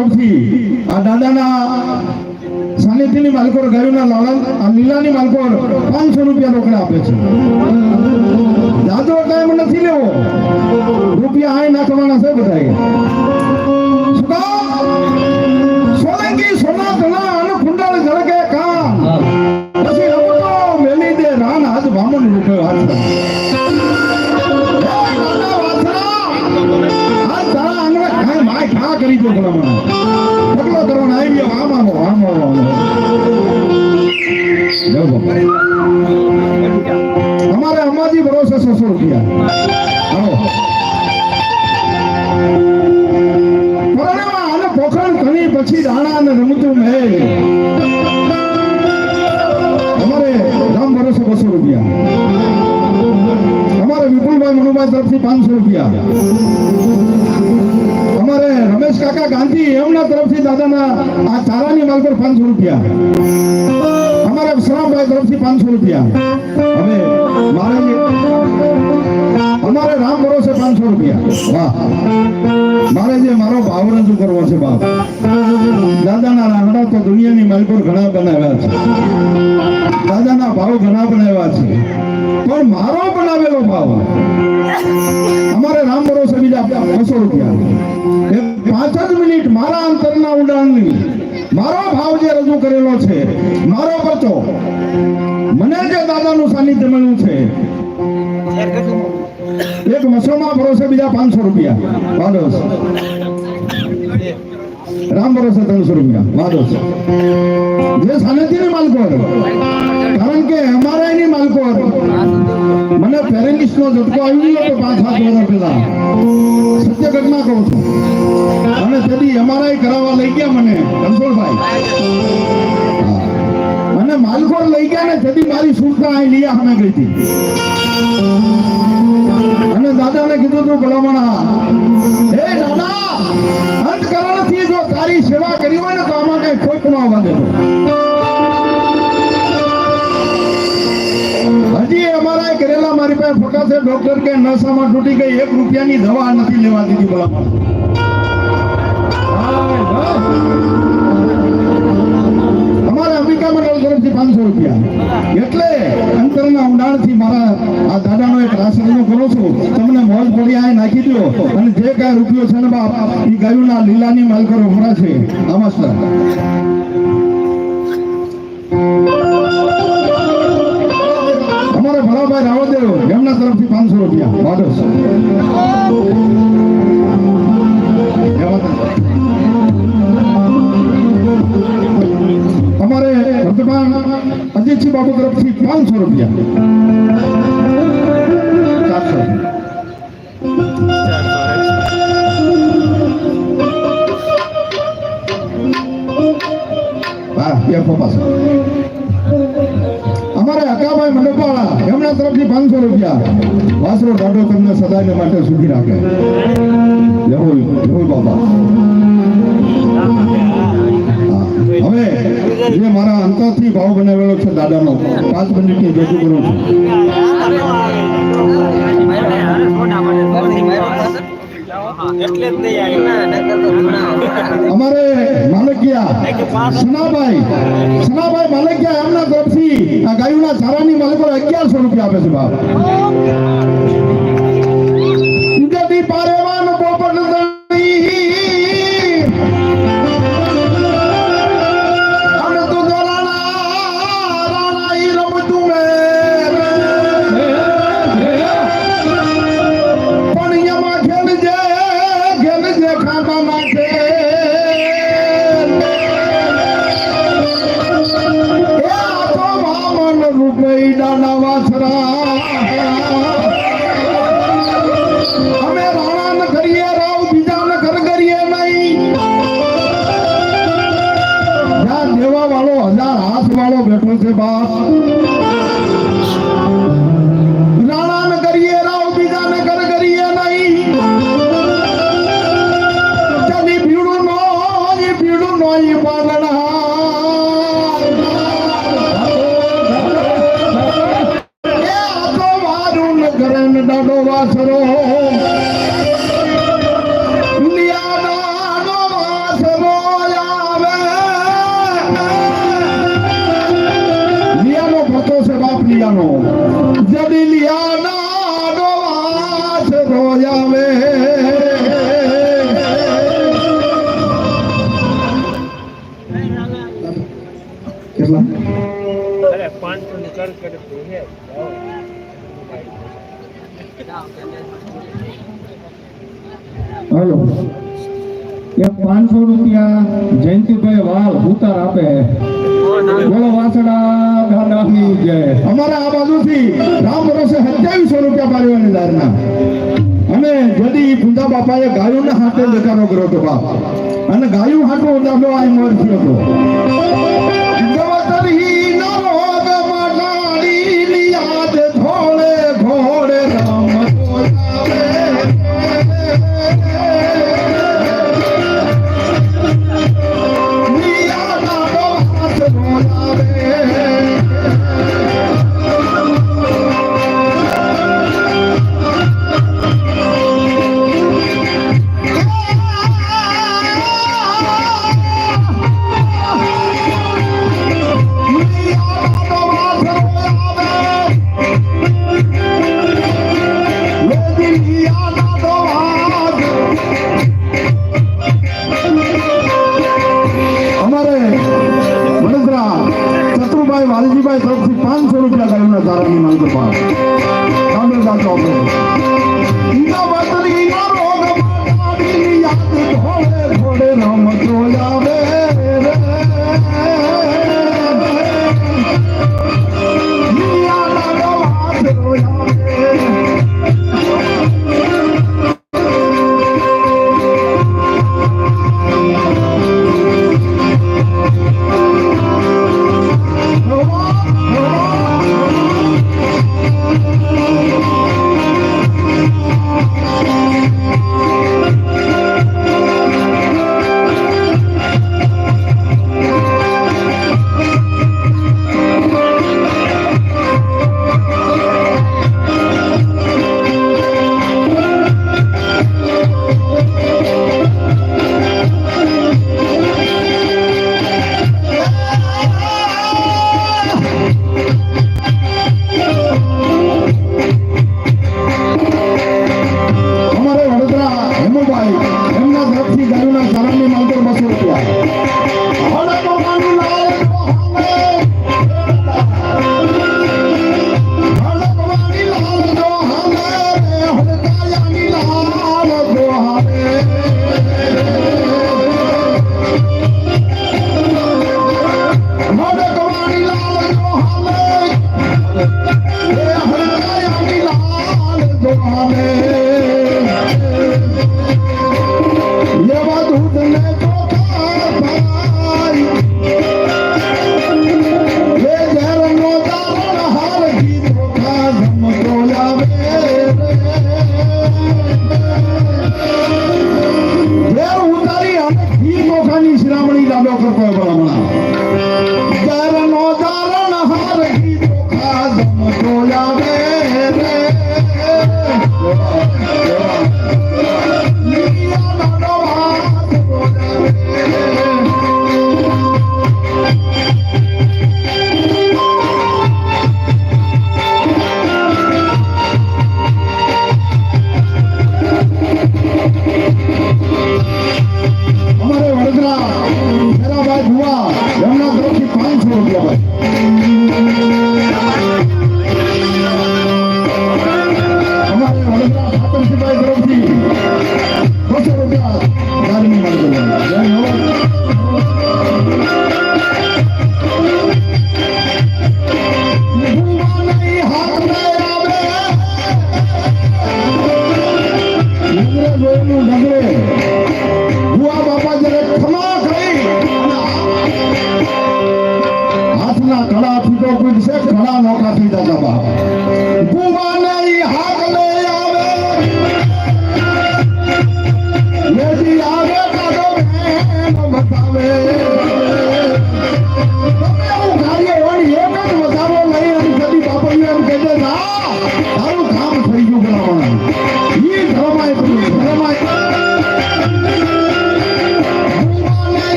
તરફથી આ દાદાના સાનિધ્યની માલકોર ગાયોના આ લીલાની માલકોર પાંચસો રૂપિયા રોકડા આપે છે. જાજો ટાઈમ નથી લેવો. રૂપિયા આય નાખવાના છે બધાએ. અમારે અંબાજી ભરોસે છસો રૂપિયા દાદાના આ ચારાની માલ પર પાંચસો રૂપિયા. અમારે શ્રામભાઈ તરફથી પાંચસો રૂપિયા. હવે મારે અમારે રામ ભરોસે પાંચસો રૂપિયા. વાહ. મારે જે મારો ભાવ રજૂ કરવો છે બાપ. દાદાના રાંગડા તો દુનિયાની માલ પર ઘણા બનાવ્યા છે. દાદાના ભાવ ઘણા બનાવ્યા છે. પણ મારો બનાવેલો ભાવ. અમારે રામ ભરોસે બીજા બસો રૂપિયા. પાંચ જ મિનિટ મારા અંતરના ઉડાણની મારો ભાવ જે રજૂ કરેલો છે મારો પરચો મને જે દાદાનું સાનિધ્ય મળ્યું છે એક મસોમાં ભરોસે બીજા પાંચસો રૂપિયા. વાદોસ રામ ભરોસે ત્રણસો રૂપિયા વાદોસ જે સામેથી માલકો કારણ કે અમારા એની માલકો મને પેરેન્ટિસ નો ઝટકો આવી ગયો તો પાંચ, સાત વર્ષ પહેલા. સત્ય ઘટના કહું છું. અને તેથી અમારા કરાવવા લઈ ગયા મને રણછોડભાઈ મને માલકોર લઈ ગયા ને તેથી મારી સૂચના અહીં લીયા અમે ગઈ હતી. અને દાદાને કીધું તું ભલામણા હે દાદા! તારી સેવા કરી હોય ને તો આમાં કઈ ખોટ ન બને હજી અમારા કરેલા, મારી પાસે ફોટા છે ડોક્ટર કે નસામાં તૂટી ગઈ, એક રૂપિયાની દવા નથી લેવા દીધી અમારે તરફથી પાંચસો રૂપિયા. એટલે અંતરના ઊંડાણથી મારા આ દાદાનો એક રાસ કરું છું. તમને મોજ પડી આ નાખી દો અને જે કાંઈ રૂપિયો છે ને બાપ એ ગાયુના લીલાની માલકર ભરા છે. નમસ્કાર અમારા ભરાભાઈ રાવદેવ એમના તરફથી પાંચસો રૂપિયા. વાડોસ અમારે અજયસિંહ બાબુ તરફથી પાંચસો રૂપિયા. અમારે અકાભાઈ મંડપાળા એમના તરફથી પાંચસો રૂપિયા. વાસરો દાડો તમને સદાય માટે સુખી રાખે. લેવું લેવું બાબા જે મારા અંતરથી ભાવ બનાવેલો છે દાદાનો, પાંચ મિનિટની રજૂ કરું છું. અમારે આ ગાયોના ચારાની માલિકો અગિયારસો રૂપિયા આપે છે કરે હલો. એક પાંચસો રૂપિયા જયંતિભાઈ વાલ ઉતાર આપે. બોલો વાસડા દાદાની જય. અમારા આ બાજુથી રામ વર્ષે સત્યાવીસો રૂપિયા પાડવાની દારના. અને જદી પૂંજા બાપાએ ગાયોના હાથે દેખાડો કર્યો હતો બાપ. અને ગાયો હાથો દાદો આ મર થયો હતો.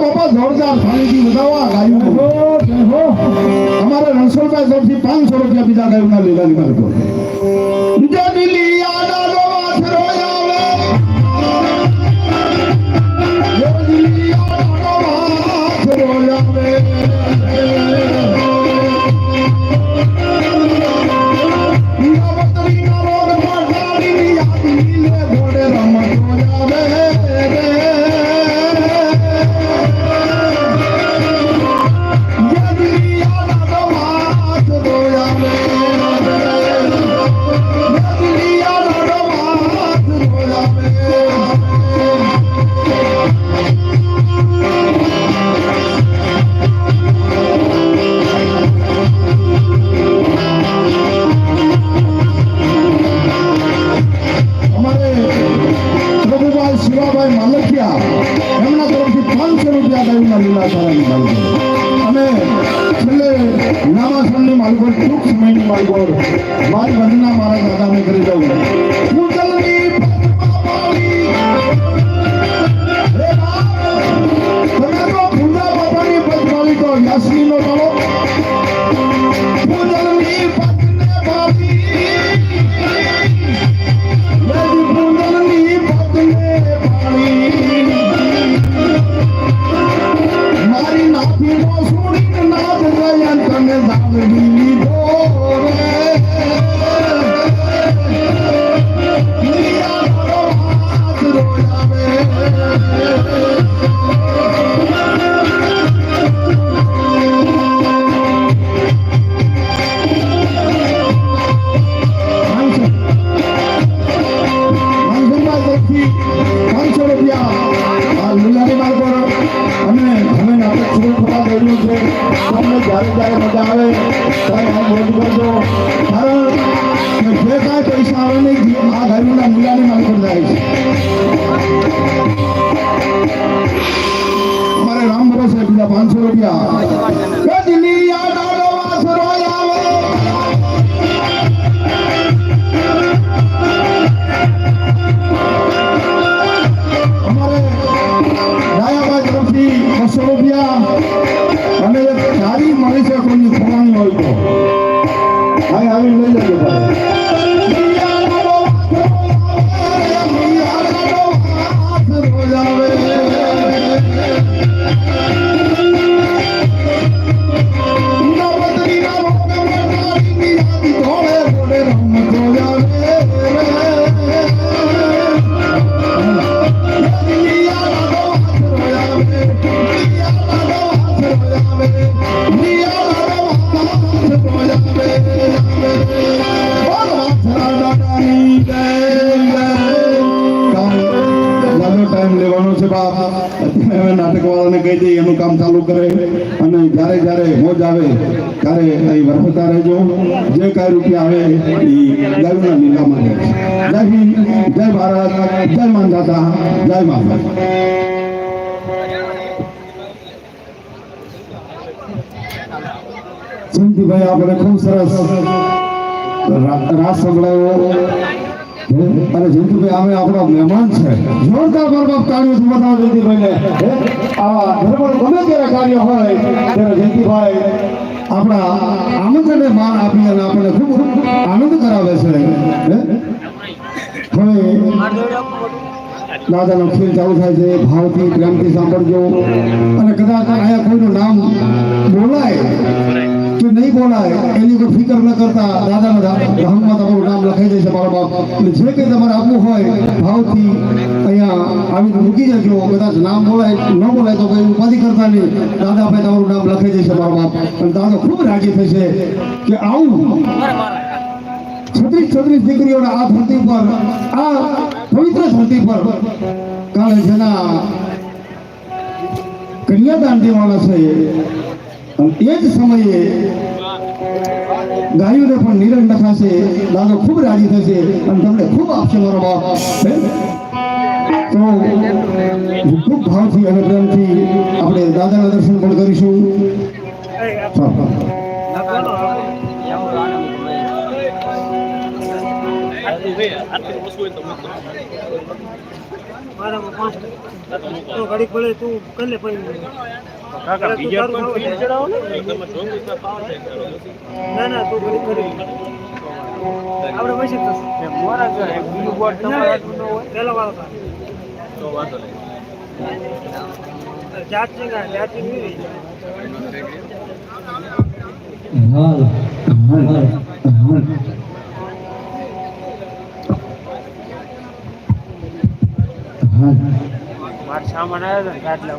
બાપા જોરદાર તાળીથી બજાવો આ ગાયો અમારે રણછોડભાઈ તરફથી પાંચસો રૂપિયા બીજા ગાયોના લીલાની લીધા બીજા દિલિયા અમારે રામ ભરોસે બીજા પાંચસો રૂપિયા. દિલ્હી બસો રૂપિયા અને એક મળી છે, કોઈની ખોવાની હોય તો. આવી લઈ ભાઈ. અત્યારે કહી દઈએ એનું કામ ચાલુ કરે અને જ્યારે જ્યારે મોજ આવે, ત્યારે અહીં વરસતા રહેજો. જે કાંઈ રૂપિયા આવે, એ ગાયના નીલામાં જાય હિન્દ, જય ભારત, જય માનદાતા જય માતા જયંતિભાઈ આપણે ખૂબ સરસ રાસ સંભળાયો? અને જયંતિભાઈ અમે આપણા મહેમાન છે. જોરદાર બરબાદ તાળીઓથી બતાવો જયંતિભાઈને આ આવા ધર્મનું ગમે ત્યારે કાર્ય હોય, ત્યારે જયંતિભાઈ આપણા આમંત્રણને માન આપી અને આપણને ખૂબ આનંદ કરાવે છે. હવે દાદાનો ફીલ ચાલુ થાય છે. ભાવથી પ્રેમથી સાંભળજો. અને કદાચ અહીંયા કોઈનું નામ બોલાય કે નહીં બોલાય, એની કોઈ ફિકર ન કરતા દાદાના ધામમાં તમારું નામ લખાઈ જશે મારા બાપ. એટલે જે કંઈ તમારે આપવું હોય, ભાવથી અહીંયા આવીને મૂકી જજો કદાચ નામ બોલાય, ન બોલાય તો કંઈ ઉપાધિ કરતા નહીં. દાદા ભાઈ તમારું નામ લખાઈ જશે મારા બાપ. અને દાદા ખૂબ રાજી થશે કે આવું છત્રીસ છત્રીસ દીકરીઓના આ ધરતી પર આ પવિત્ર ધરતી પર કાલે જેના કન્યાદાન દેવાના છે એ જ સમયે ગાયોને પણ નિરંજ નખાશે દાદો ખૂબ રાજી થશે અને તમને ખૂબ આપશે મારો બાપ? તો ખૂબ ભાવથી અને પ્રેમથી આપણે દાદાના દર્શન પણ કરીશું. ચાલો. આટલું ઓછું હોય તો મૂકો મારામાં પાંચ તો ઘડીક ભલે તું કરી લે પછી કાકા બીજા પણ ફીલ ચડાવો ને? તમે કરો ના ના તું. ઘડીક કરી આપણે વૈશે થશે. મોરા છે એક બીજું બોર્ડ તમારા હાથમાં હોય? પેલો વાળો તો. વાંધો નહીં. ચાર્જિંગ આ ચાર્જિંગ નહીં રહી. હાલ હાલ હાલ હાલ મારે સામાન આવ્યો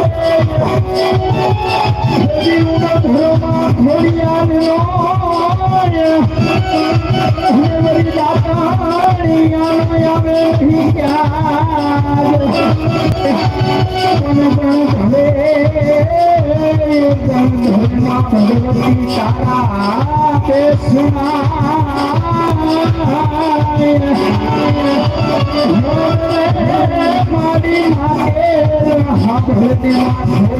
સાથે બેનની મળી ભગવતી તારા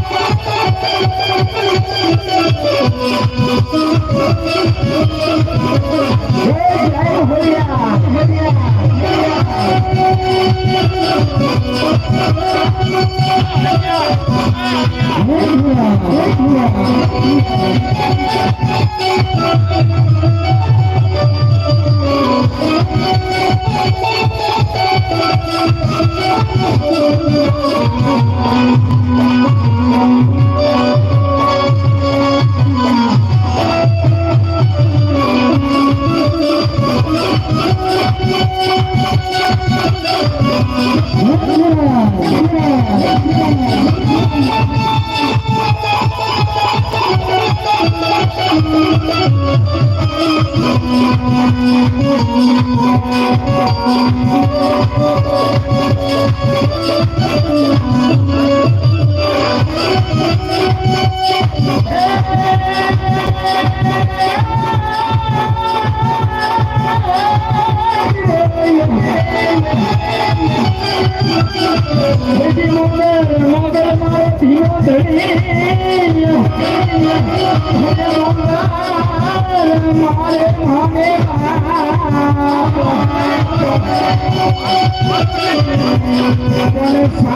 તે